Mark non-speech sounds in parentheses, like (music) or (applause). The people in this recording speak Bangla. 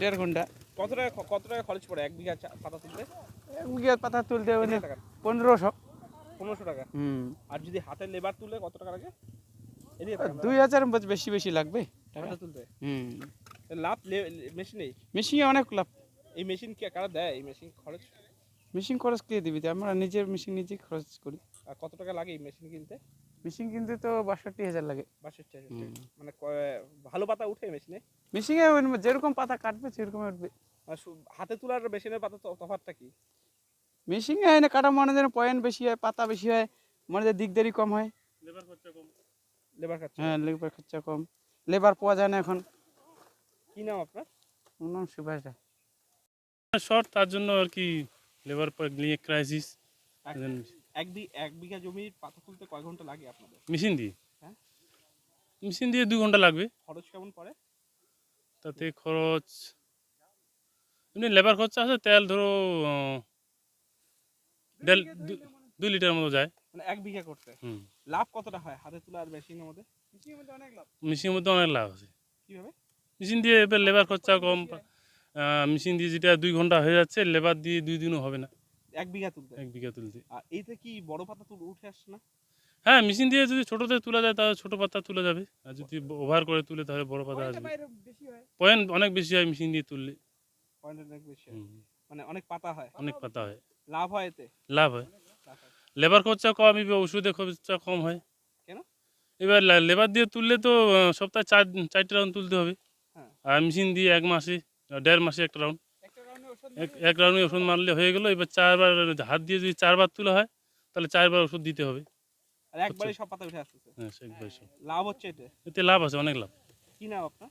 দেড় ঘণ্টা। কত টাকা কত টাকা খরচ পড়ে? এক বিঘা পাতা তুলতে? এক বিঘা পাতা তুলতে মানে পনেরোশো। পনেরোশো টাকা? হুম। আর যদি হাতে লেবার তুলে কত টাকা লাগে? এদিকে দুই হাজার বেশি বেশি লাগবে টাকা। পাতা তুলতে? হুম। লাভ মেশিনেই মেশিনে অনেক লাভ। এই মেশিন কি কারা দেয়? এই মেশিন খরচ? মেশিন খরচ কে দিবি? আমরা নিজের মেশিন নিজেই খরচ করি। আর কত টাকা লাগে এই মেশিন কিনতে? মেশিন কিনতে তো বাষট্টি হাজার লাগে। বাষট্টি হাজার। মানে ক- ভালো পাতা উঠে মেশিনে মেশিনে যেরকম পাতা কাটবে সেরকম উঠবে। হাতে তোলার মেশিনের পাতা তো তফাৎটা কি? মেশিনে এনে কাটা মনে যেন পয়েন্ট বেশি হয় পাতা বেশি হয় মনে যে দিকদারি কম হয়। লেবার খরচা কম। লেবার খরচা? হ্যাঁ লেবার খরচা কম। লেবার পাওয়া যায় না এখন। কি নাম আপনার? ওর নাম সুভাষ রায়। শর্ট তার জন্য আর কি লেবার নিয়ে ক্রাইসিস এক বি এক বিঘা জমির পাতা তুলতে কয় ঘণ্টা লাগে আপনাদের? মেশিন দিয়ে? হ্যাঁ? মেশিন দিয়ে দু ঘণ্টা লাগবে। খরচ কেমন পড়ে? তাতে খরচ এমনি লেবার খরচা আছে তেল ধরো আহ, দুই লিটার মতো যায়। মানে এক বিঘা করতে? লাভ কতটা হয় হাতে তোলা আর মেশিনের মধ্যে? মেশিনের মধ্যে অনেক লাভ। আছে। কীভাবে? মেশিন দিয়ে এবার লেবার খরচা কম (laughs) মেশিন দিয়ে যেটা দুই ঘণ্টা হয়ে যাচ্ছে লেবার দিয়ে দুই দিনও হবে না। এক বিঘা তুলতে এক বিঘা তুলতে। আর এইতে কি বড় পাতা তুলে উঠে আসছে না? হ্যাঁ মেশিন দিয়ে যদি ছোটোতে তোলা যায় তাহলে ছোটো পাতা তোলা যাবে। আর যদি ওভার করে তুলে তাহলে বড় পাতা আসবে। পয়েন্ট অনেক বেশি হয় মেশিন দিয়ে তুললে। পয়েন্ট অনেক বেশি হয়। মানে অনেক পাতা হয়। অনেক পাতা হয়। লাভ হয় এতে? লাভ হয়। লেবার খরচা কম এবার ওষুধের খরচা কম হয়। কেন? এবার লেবার দিয়ে তুললে তো সপ্তাহে চার চারটে রাউন্ড তুলতে হবে। হ্যাঁ। আর মেশিন দিয়ে এক মাসে দেড় মাসে একটা রাউন্ড। এক এক রাউন্ডে ওষুধ মারলে হয়ে গেলো এবার চারবার হাত দিয়ে যদি চারবার তুলে হয় তাহলে চারবার ওষুধ দিতে হবে। আর একবারে সব পাতা উঠে আসতেছে। হ্যাঁ সব। লাভ হচ্ছে এতে? এতে লাভ আছে অনেক লাভ। কি নাম আপনার?